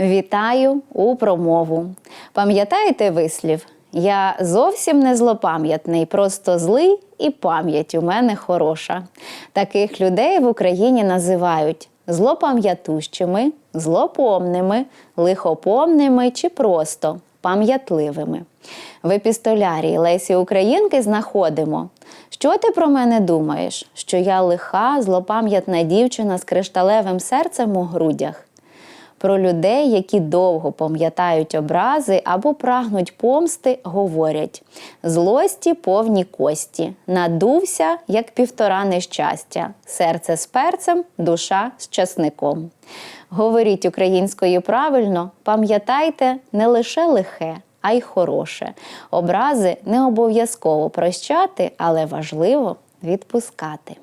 Вітаю у промову. Пам'ятаєте вислів? Я зовсім не злопам'ятний, просто злий і пам'ять у мене хороша. Таких людей в Україні називають злопам'ятущими, злопомними, лихопомними чи просто пам'ятливими. В епістолярії Лесі Українки знаходимо. Що ти про мене думаєш? Що я лиха, злопам'ятна дівчина з кришталевим серцем у грудях? Про людей, які довго пам'ятають образи або прагнуть помсти, говорять: злості повні кості, надувся, як півтора нещастя, серце з перцем, душа з часником. Говоріть українською правильно, пам'ятайте не лише лихе, а й хороше. Образи не обов'язково прощати, але важливо відпускати.